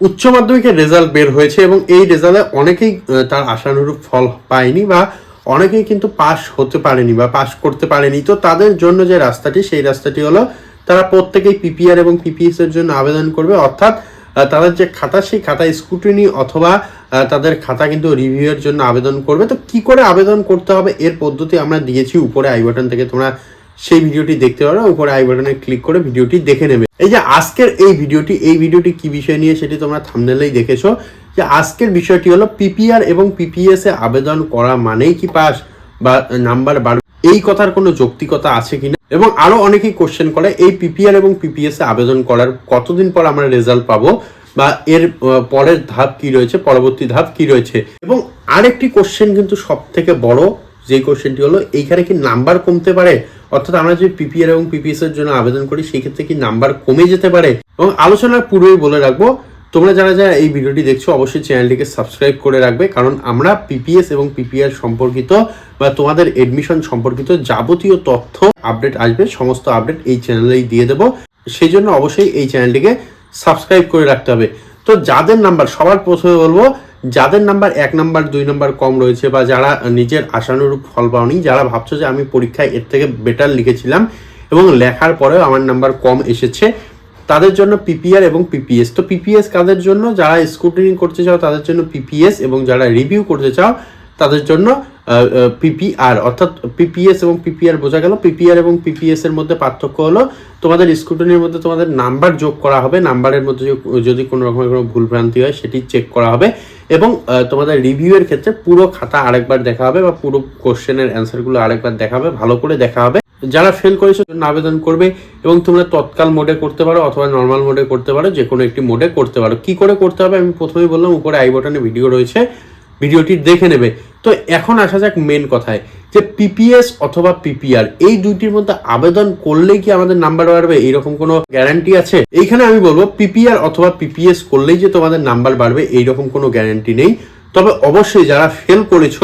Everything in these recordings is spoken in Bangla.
উচ্চ মাধ্যমিকের রেজাল্ট বের হয়েছে এবং এই রেজাল্টে অনেকেই তার আশানুরূপ ফল পায়নি বা অনেকেই কিন্তু পাস হতে পারেনি বা পাস করতে পারেনি। তো তাদের জন্য যে রাস্তাটি, সেই রাস্তাটি হলো তারা প্রত্যেকেই পিপিআর এবং পিপিএস এর জন্য আবেদন করবে। অর্থাৎ তাদের যে খাতা, সেই খাতা স্কুটিনি অথবা তাদের খাতা কিন্তু রিভিউয়ের জন্য আবেদন করবে। তো কি করে আবেদন করতে হবে এর পদ্ধতি আমরা দিয়েছি উপরে আই বাটন থেকে। তোমরা সেই ভিডিওটি দেখতে পারো, উপরে আই বাটনে ক্লিক করে ভিডিওটি দেখে নেবে। এই যে আজকের এই ভিডিওটি এই ভিডিওটি কি বিষয় নিয়ে সেটি তোমরা থামনেলেই দেখেছ। যে আজকের বিষয়টি হলো পিপিআর এবং পিপিএস এ আবেদন করা মানেই কি পাস বা নাম্বার বাড়বে এই কথার কোনো যৌক্তিকতা আছে কিনা? এবং আরও অনেকেই কোশ্চেন করে, এই পিপিআর এবং পিপিএস এ আবেদন করার কতদিন পর আমরা রেজাল্ট পাবো? বা এর পরের ধাপ কি রয়েছে, পরবর্তী ধাপ কি রয়েছে? এবং আরেকটি কোশ্চেন কিন্তু সব থেকে বড়, যে কোশ্চেনটি হলো, এইখানে কি নাম্বার কমতে পারে? অর্থাৎ আমরা যদি পিপিআর এবং পিপিএস এর জন্য আবেদন করি, সেই ক্ষেত্রে কি নাম্বার কমে যেতে পারে? এবং আলোচনার পূর্বেই বলে রাখব, তোমরা যারা যারা এই ভিডিওটি দেখছ, অবশ্যই চ্যানেলটিকে সাবস্ক্রাইব করে রাখবে, কারণ আমরা পিপিএস এবং পিপিআর সম্পর্কিত বা তোমাদের এডমিশন সম্পর্কিত যাবতীয় তথ্য আপডেট আসবে, সমস্ত আপডেট এই চ্যানেলেই দিয়ে দেবো। সেই জন্য অবশ্যই এই চ্যানেলটিকে সাবস্ক্রাইব করে রাখতে হবে। তো যাদের নাম্বার সবার প্রথমে বলব যাদের নাম্বার এক নাম্বার, দুই নাম্বার কম রয়েছে বা যারা নিজের আশানুরূপ ফল পাওনি, যারা ভাবছ যে আমি পরীক্ষায় এর থেকে বেটার লিখেছিলাম এবং লেখার পরেও আমার নাম্বার কম এসেছে, তাদের জন্য পিপিআর এবং পিপিএস তো পিপিএস কাদের জন্য? যারা স্কুটিনিং করতে চাও, তাদের জন্য পিপিএস এবং যারা রিভিউ করতে চাও, তাদের জন্য পিপিআর অর্থাৎ পিপিএস এবং পিপিআর বোঝা গেল। পিপিআর এবং পিপিএস এর মধ্যে পার্থক্য হলো, তোমাদের স্কুটনির মধ্যে তোমাদের নাম্বার যোগ করা হবে। নাম্বারের মধ্যে যদি- কোনো রকমের কোনো ভুলভ্রান্তি হয়, সেটি চেক করা হবে। এবং তোমাদের রিভিউয়ের ক্ষেত্রে পুরো খাতা আরেকবার দেখা হবে বা পুরো কোশ্চেনের অ্যান্সারগুলো আরেকবার দেখা হবে, ভালো করে দেখা হবে। যারা ফেল করেছ আবেদন করবে এবং তোমরা তৎকাল মোডে করতে পারো অথবা নর্মাল মোডে করতে পারো যে কোনো একটি মোডে করতে পারো। কি করে করতে হবে? আমি প্রথমেই বললাম, উপরে আই বাটনে ভিডিও রয়েছে। ভিডিওটি দেখে নেবে। তো এখন আসা যাক মেন কথায়, যে পিপিএস অথবা পিপিআর এই দুইটির মধ্যে আবেদন করলেই কি আমাদের নাম্বার বাড়বে? এইরকম কোনো গ্যারান্টি আছে? এইখানে আমি বলব পিপিআর অথবা পিপিএস করলেই যে তোমাদের নাম্বার বাড়বে, এইরকম কোনো গ্যারান্টি নেই। তবে অবশ্যই যারা ফেল করেছ,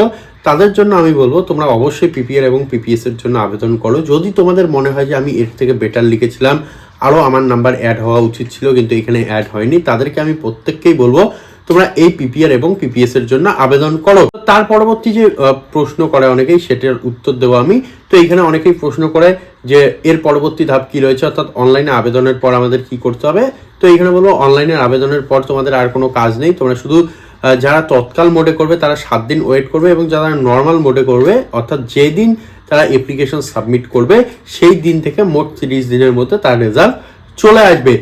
তাদের জন্য আমি বলব, তোমরা অবশ্যই পিপিআর এবং পিপিএস এর জন্য আবেদন করো। যদি তোমাদের মনে হয় যে আমি এর থেকে বেটার লিখেছিলাম আরও আমার নাম্বার অ্যাড হওয়া উচিত ছিল, কিন্তু এখানে অ্যাড হয়নি, তাদেরকে আমি প্রত্যেককেই বলব তোমরা এই পিপিআর এবং পিপিএস এর জন্য আবেদন করো। তার পরবর্তী যে প্রশ্ন করে অনেকেই, সেটার উত্তর দেবো আমি। তো এখানে অনেকেই প্রশ্ন করে যে, এর পরবর্তী ধাপ কি রয়েছে? অর্থাৎ অনলাইনে আবেদনের পর আমাদের কি করতে হবে? তো এখানে বলব অনলাইনে আবেদনের পর তোমাদের আর কোনো কাজ নেই। তোমরা শুধু যারা তৎকাল মোডে করবে, তারা সাত দিন ওয়েট করবে এবং যারা নর্মাল মোডে করবে, অর্থাৎ যেদিন তারা অ্যাপ্লিকেশন সাবমিট করবে, সেই দিন থেকে মোট তিরিশ দিনের মধ্যে তার রেজাল্ট চলে আসবে।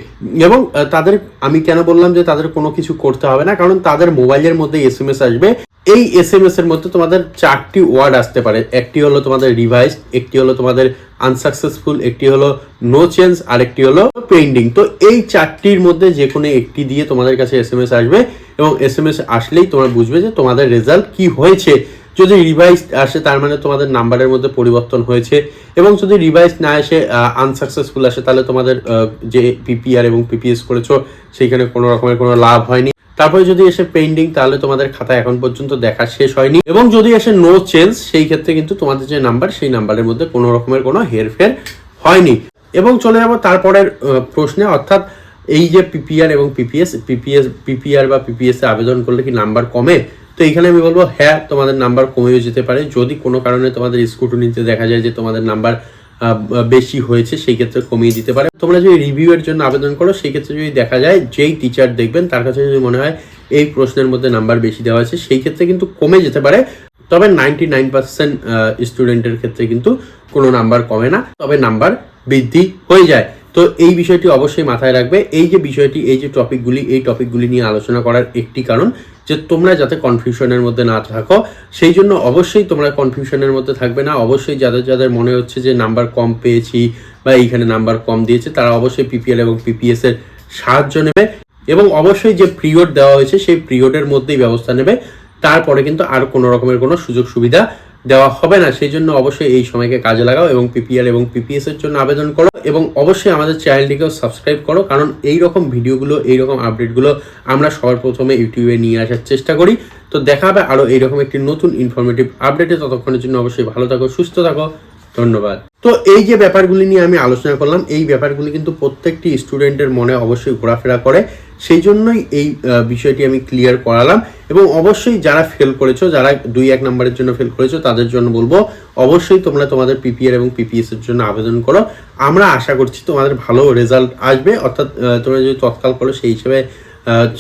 এবং তাদের, আমি কেন বললাম যে তাদের কোনো কিছু করতে হবে না? কারণ তাদের মোবাইলের মধ্যে এস এম এস আসবে। এই এস এম এস এর মধ্যে তোমাদের চারটি ওয়ার্ড আসতে পারে। একটি হলো তোমাদের রিভাইজ একটি হলো তোমাদের আনসাকসেসফুল একটি হলো নো চেঞ্জ আর একটি হলো পেন্ডিং তো এই চারটির মধ্যে যে কোনো একটি দিয়ে তোমাদের কাছে এস এম এস আসবে। এবং এস এম এস আসলেই তোমরা বুঝবে যে তোমাদের রেজাল্ট কি হয়েছে। যদি রিভাইজ আসে, তার মানে তোমাদের নাম্বারের মধ্যে পরিবর্তন হয়েছে। এবং যদি রিভাইজ না এসে আনসাকসেসফুল আসে, তাহলে তোমাদের যে পিপিআর এবং পিপিএস করেছ, সেইখানে কোনো রকমের কোনো লাভ হয়নি। তারপরে যদি এসে পেন্ডিং তাহলে তোমাদের খাতা এখন পর্যন্ত দেখা শেষ হয়নি। এবং যদি এসে নো চেঞ্জ সেই ক্ষেত্রে কিন্তু তোমাদের যে নাম্বার সেই নাম্বারের মধ্যে কোনো রকমের কোনো হেরফের হয়নি। এবং চলে যাব তারপরের প্রশ্নে। অর্থাৎ এই যে পিপিআর এবং পিপিএস পিপিএস পিপিআর বা পিপিএস এ আবেদন করলে কি নাম্বার কমে? তো এখানে আমি বলব হ্যাঁ তোমাদের নাম্বার কমেও যেতে পারে। যদি কোনো কারণে তোমাদের স্কুটনিতে দেখা যায় যে তোমাদের নাম্বার বেশি হয়েছে, সেই ক্ষেত্রে কমিয়ে দিতে পারে। তোমরা যদি রিভিউয়ের জন্য আবেদন করো, সেই ক্ষেত্রে যদি দেখা যায় যেই টিচার দেখবেন, তার কাছে যদি মনে হয় এই প্রশ্নের মধ্যে নাম্বার বেশি দেওয়া আছে সেই ক্ষেত্রে কিন্তু কমে যেতে পারে। তবে নাইনটি নাইন পার্সেন্ট স্টুডেন্টের ক্ষেত্রে কিন্তু কোনো নাম্বার কমে না। তবে নাম্বার বৃদ্ধি হয়ে যায়। তো এই বিষয়টি অবশ্যই মাথায় রাখবে। এই যে বিষয়টি, এই যে টপিকগুলি এই টপিকগুলি নিয়ে আলোচনা করার একটি কারণ যে তোমরা যাতে কনফিউশনের মধ্যে না থাকো, সেই জন্য অবশ্যই তোমরা কনফিউশনের মধ্যে থাকবে না। অবশ্যই যাদের যাদের মনে হচ্ছে যে নাম্বার কম পেয়েছি বা এইখানে নাম্বার কম দিয়েছে, তারা অবশ্যই পিপিএল এবং পিপিএস এর সাহায্য নেবে এবং অবশ্যই যে পিরিয়ড দেওয়া হয়েছে, সেই পিরিয়ডের মধ্যেই ব্যবস্থা নেবে। তারপরে কিন্তু আর কোনো রকমের কোনো সুযোগ সুবিধা দেওয়া হবে না, সেই জন্য অবশ্যই এই সময়কে কাজে লাগাও এবং পিপিএল এবং পিপিএস এর জন্য আবেদন করো এবং অবশ্যই আমাদের চ্যানেলটিকেও সাবস্ক্রাইব করো, কারণ এই রকম ভিডিওগুলো এই রকম আপডেটগুলো আমরা সবার প্রথমে ইউটিউবে নিয়ে আসার চেষ্টা করি। তো দেখা হবে আরও এইরকম একটি নতুন ইনফরমেটিভ আপডেটে ততক্ষণের জন্য অবশ্যই ভালো থাকো, সুস্থ থাকো। ধন্যবাদ। তো এই যে ব্যাপারগুলি নিয়ে আমি আলোচনা করলাম, এই ব্যাপারগুলি কিন্তু প্রত্যেকটি স্টুডেন্টের মনে অবশ্যই ঘোরাফেরা করে। সেই জন্যই এই বিষয়টি আমি ক্লিয়ার করালাম এবং অবশ্যই যারা ফেল করেছ, যারা দুই এক নম্বরের জন্য ফেল করেছ, তাদের জন্য বলব, অবশ্যই তোমরা তোমাদের পিপিআর এবং পিপিএস এর জন্য আবেদন করো। আমরা আশা করছি তোমাদের ভালো রেজাল্ট আসবে, অর্থাৎ তোমরা যদি তৎকাল করো সেই হিসেবে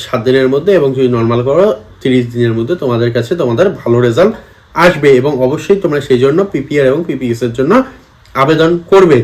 সাত দিনের মধ্যে এবং যদি নর্মাল করো, তিরিশ দিনের মধ্যে তোমাদের কাছে তোমাদের ভালো রেজাল্ট আসবে এবং অবশ্যই তোমরা সেই জন্য পিপিআর এবং পিপিএস এর জন্য আবেদন করবে।